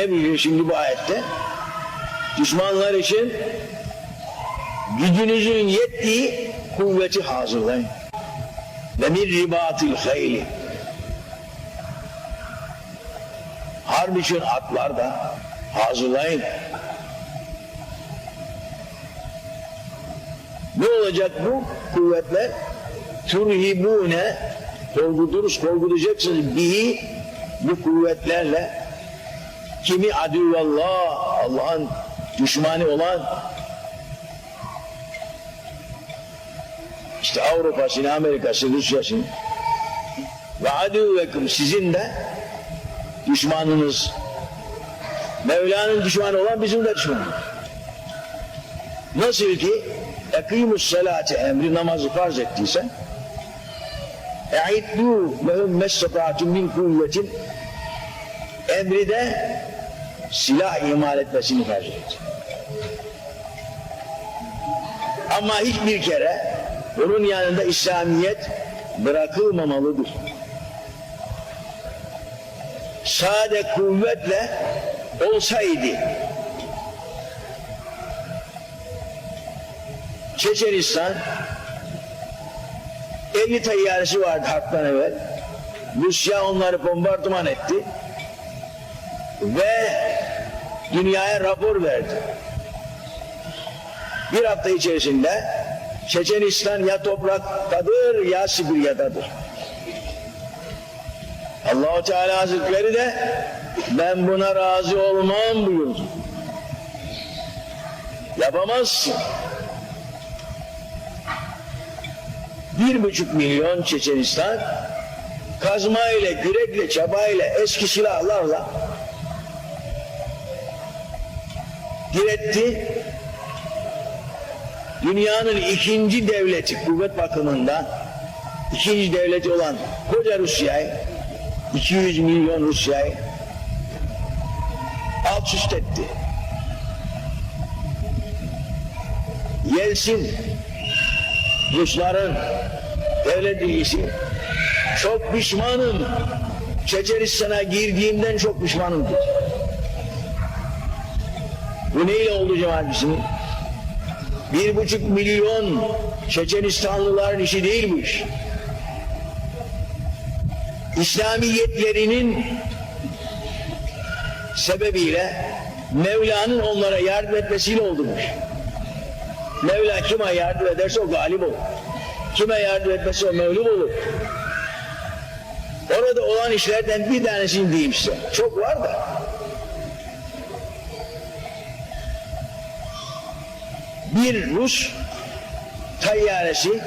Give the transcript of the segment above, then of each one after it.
ne biliyor şimdi bu ayette? Düşmanlar için gücünüzün yettiği kuvveti hazırlayın. Ve bir ribatil hayli. Harp için atlar da hazırlayın. Ne olacak bu kuvvetler? Turhibune korkuturuz, korkutacaksınız bihi bu kuvvetlerle kimi adüvallah Allah'ın düşmanı olan işte Avrupa'sını, Amerika'sı, Rusya'sını ve adüvekum sizin de düşmanınız Mevla'nın düşmanı olan bizim de düşmanımız. Nasıl ki ekimus salate emri namazı farz ettiysen e'iddu lehum messtata'tum min kuvvetin emri de silah imal etmesini farz etti. Ama hiçbir kere bunun yanında İslamiyet bırakılmamalıdır. Sade kuvvetle olsaydı Çeçenistan 50 tayyaresi vardı harptan evvel. Rusya onları bombardıman etti ve dünyaya rapor verdi. Bir hafta içerisinde Çeçenistan ya topraktadır ya Sibirya'dadır. Allahu Teala Hazretleri de ben buna razı olmam buyurdu. Yapamazsın. Bir buçuk milyon Çeçenistan kazma ile, kürekle, çabayla, eski silahlarla diretti. Dünyanın ikinci devleti kuvvet bakımından ikinci devleti olan koca Rusya'yı 200 milyon Rusya'yı alt üst etti. Yelsin Rusların devlet bilgisi çok pişmanım Çeçenistan'a girdiğimden çok pişmanım dedi. Bu neyle oldu cemaat bizim? Bir buçuk milyon Çeçenistanlıların işi değil bu iş. İslamiyetlerinin sebebiyle Mevla'nın onlara yardım etmesiyle olmuş. Mevla kime yardım ederse o galip olur. Kime yardım etmezse o mağlup olur. Orada olan işlerden bir tanesini diyeyim size. Çok var da. Bir Rus tayyaresi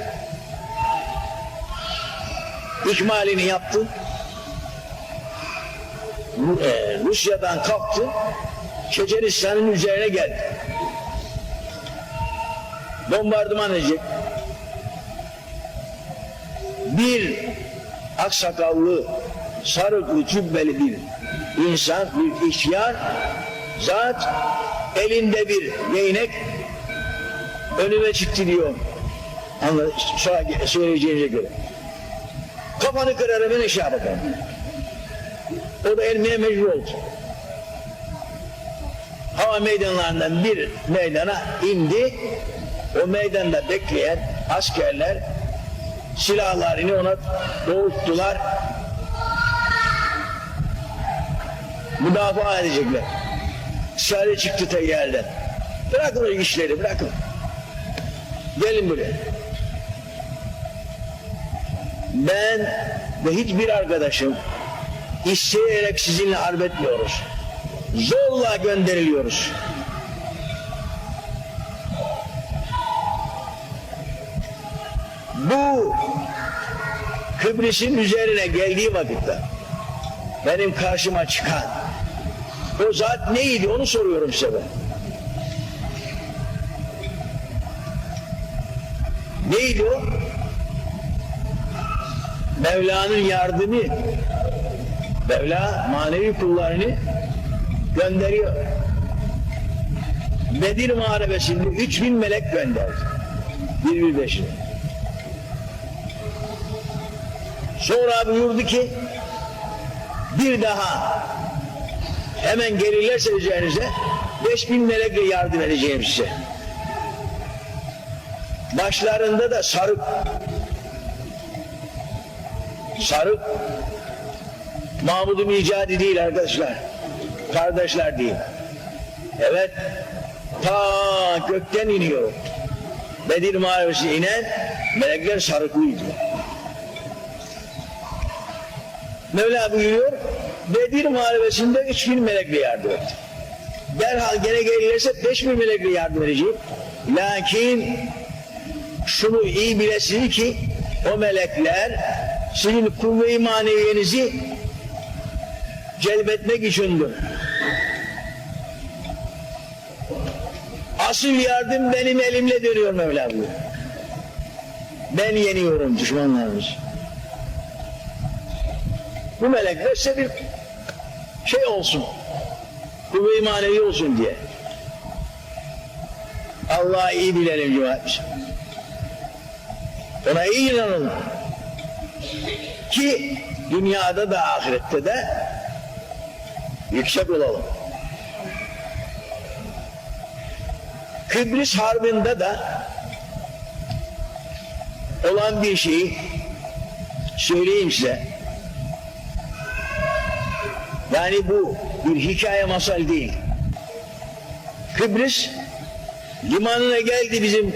ikmalini yaptı. Ru- e, Rusya'dan kalktı. Çeçenistan'ın üzerine geldi. Bombardıman edecek. Bir aksakallı, sarıklı, cübbeli bir insan, bir ihtiyar, zat elinde bir değnek önüme çıktı diyor. Anla, söyleyeceğinize göre. Kafanı kırarım ben aşağı bakarım. O da elmeye mecbur oldu. Hava meydanlarından bir meydana indi. O meydanda bekleyen askerler silahlarını ona doğrulttular. Müdafaa edecekler. Dışarı çıktı teyyareden. Bırakın o işleri bırakın. Gelin buraya. Ben ve hiçbir arkadaşım isteyerek sizinle harp etmiyoruz. Zorla gönderiliyoruz. Bu Kıbrıs'ın üzerine geldiği vakitte benim karşıma çıkan o zat neydi onu soruyorum size ben. Neydi o? Mevla'nın yardımı. Mevla manevi kullarını gönderiyor. Bedir Muharebesi'nde 3000 melek gönderdi. Birbirleşine. Sonra buyurdu ki bir daha hemen gelirlerse üzerinize 5000 melekle yardım edeceğim size. Başlarında da sarık. Sarık Mahmud'un icadı değil arkadaşlar. Kardeşler değil. Evet. Ta gökten iniyor. Bedir Mağarası inen melekler sarıklıydı. Mevla buyuruyor, Bedir Muharebesi'nde 3000 melekle yardım etti. Derhal gene gelirse 5000 melekle yardım edecek. Lakin şunu iyi bilesiniz ki o melekler sizin kuvve-i maneviyenizi celbetmek içindir. Asıl yardım benim elimle dönüyor Mevla buyuruyor. Ben yeniyorum düşmanlarımızı. Bu melekler size bir şey olsun. Kuvve-i manevi olsun diye. Allah'ı iyi bilelim cemaat Ona iyi inanalım. Ki dünyada da ahirette de yüksek olalım. Kıbrıs Harbi'nde de olan bir şeyi söyleyeyim size. Yani bu bir hikaye masal değil. Kıbrıs limanına geldi bizim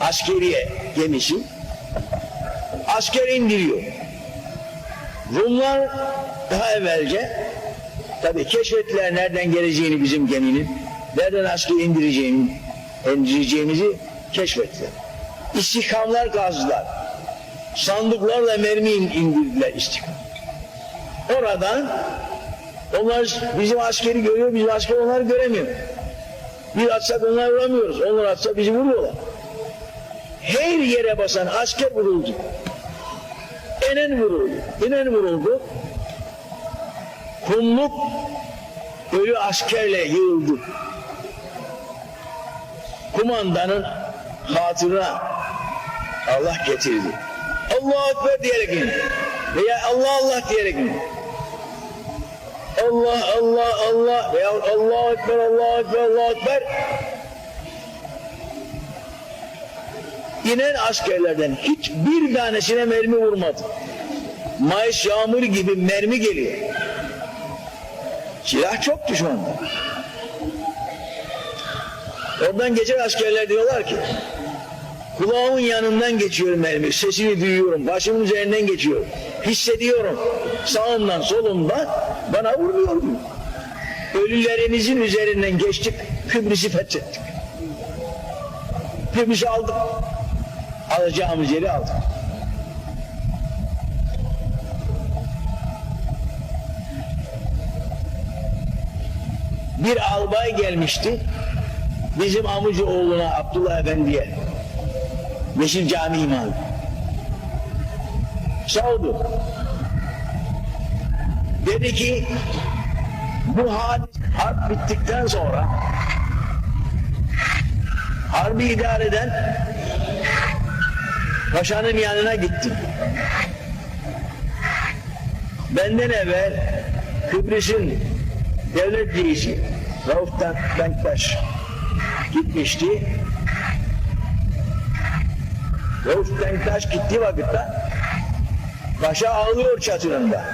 askeriye gemisi. Asker indiriyor. Rumlar daha evvelce tabii keşfettiler nereden geleceğini bizim geminin, nereden asker indireceğini, indireceğimizi keşfettiler. İstikamlar kazdılar. Sandıklarla mermi indirdiler istikam. Oradan onlar bizim askeri görüyor, bizim asker onları göremiyor. Biz atsak onları vuramıyoruz, onlar atsa bizi vuruyorlar. Her yere basan asker vuruldu. Enen vuruldu, inen vuruldu. Kumluk ölü askerle yığıldı. Kumandanın hatırına Allah getirdi. Allahu Ekber diyerek indi. Veya Allah Allah diyerek indi. Allah Allah Allah veya Allahu Ekber Allahu Ekber Allahu Ekber inen askerlerden hiçbir tanesine mermi vurmadı. Mayıs yağmur gibi mermi geliyor. Silah çok düşmanda. Oradan geçen askerler diyorlar ki kulağımın yanından geçiyor mermi, sesini duyuyorum, başımın üzerinden geçiyor. Hissediyorum sağımdan solumdan bana vuruyor diyor. Ölülerinizin üzerinden geçtik, Kıbrıs'ı fethettik. Kıbrıs'ı aldık. Alacağımız yeri aldık. Bir albay gelmişti. Bizim amca oğluna Abdullah Efendi'ye. Yeşil Cami imamı. Sordu. Dedi ki bu hadis harp bittikten sonra harbi idare eden paşanın yanına gittim. Benden evvel Kıbrıs'ın devlet reisi Rauf Denktaş gitmişti. Rauf Denktaş gittiği vakitte paşa ağlıyor çatırında.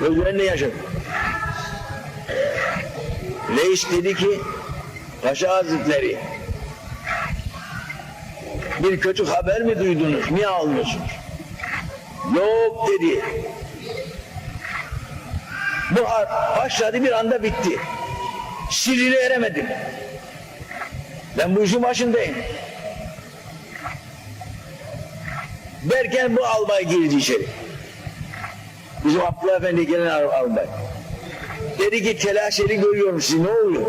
Gözlerinde yaşadı. Reis dedi ki Paşa Hazretleri bir kötü haber mi duydunuz? Niye ağlıyorsunuz? Yok dedi. Bu başladı bir anda bitti. Sirrine eremedim. Ben bu işin başındayım. Derken bu albay girdi içeri. Bizim Abdullah Efendi gelen albay. Dedi ki telaşeli görüyorum sizi ne oluyor?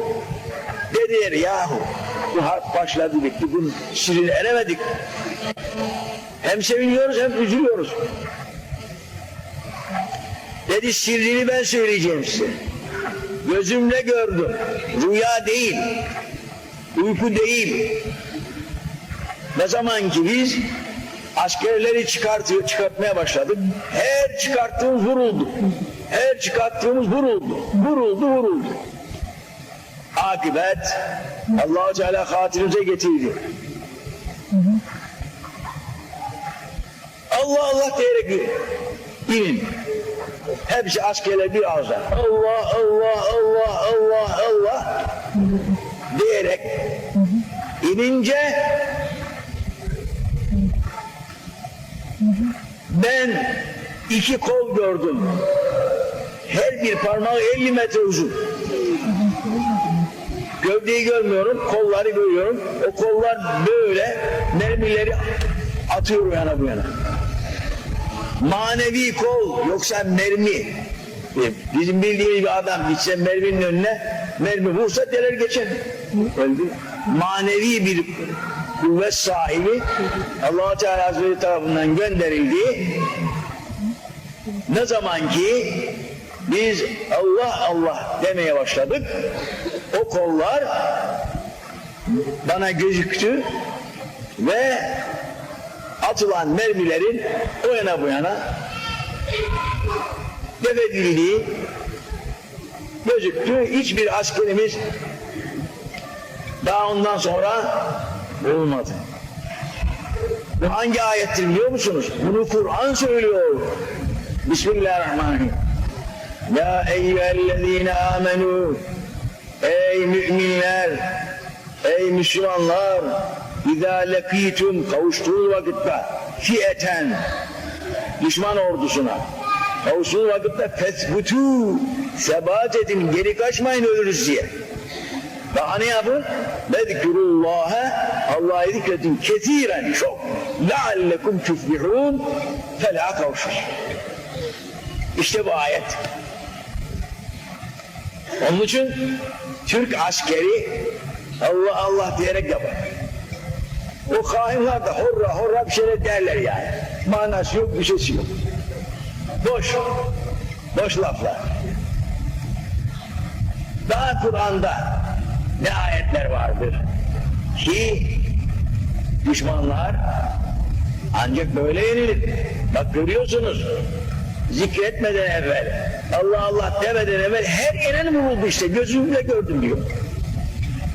Dediler yahu bu harp başladı bitti bunun sirrine eremedik. Hem seviniyoruz hem üzülüyoruz. Dedi sirrini ben söyleyeceğim size. Gözümle gördüm. Rüya değil. Uyku değil. Ne zaman ki biz askerleri çıkartıyor, çıkartmaya başladık. Her çıkarttığımız vuruldu. Her çıkarttığımız vuruldu. Vuruldu, vuruldu. Akıbet Allah-u Teala hatırımıza getirdi. Allah Allah diyerek inin. Hepsi askerler bir ağızdan. Allah Allah Allah Allah Allah diyerek inince ben iki kol gördüm. Her bir parmağı 50 metre uzun. Gövdeyi görmüyorum, kolları görüyorum. O kollar böyle mermileri atıyor yana bu yana. Manevi kol yoksa mermi. Bizim bildiğimiz bir adam gitse merminin önüne mermi vursa deler geçer. Öldü. Manevi bir kuvvet sahibi allah Teala Hazretleri tarafından gönderildi. Ne zaman ki biz Allah Allah demeye başladık o kollar bana gözüktü ve atılan mermilerin o yana bu yana defedildiği gözüktü. Hiçbir askerimiz daha ondan sonra bulunmadı. Bu hangi ayettir biliyor musunuz? Bunu Kur'an söylüyor. Bismillahirrahmanirrahim. Ya eyyühellezine amenu Ey müminler, ey Müslümanlar, İzâ lekîtüm kavuştuğu vakitte fiyeten düşman ordusuna kavuştuğu vakitte fesbutû sebat edin, geri kaçmayın ölürüz diye. Daha ne yapın? Vezkurullâhe Allah'ı zikredin kesiren çok. Leallekum tuflihûn felâ kavuşur. İşte bu ayet. Onun için Türk askeri Allah Allah diyerek yapar. O hainler de horra horra bir şeyler derler yani. Manası yok, bir şeysi yok. Boş. Boş laflar. Daha Kur'an'da ne ayetler vardır ki düşmanlar ancak böyle yenilir. Bak görüyorsunuz zikretmeden evvel Allah Allah demeden evvel her yenen vuruldu işte gözümle gördüm diyor.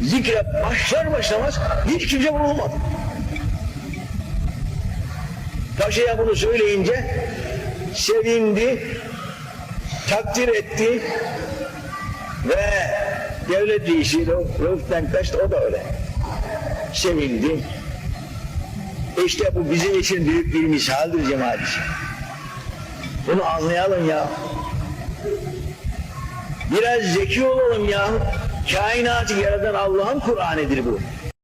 Zikre başlar başlamaz hiç kimse vurulmadı. Paşa'ya bunu söyleyince sevindi, takdir etti ve devlet reisi Rauf Denktaş da o da öyle. Sevindi. İşte bu bizim için büyük bir misaldir cemaat için. Bunu anlayalım ya. Biraz zeki olalım ya. Kainatı yaratan Allah'ın Kur'an'ıdır bu.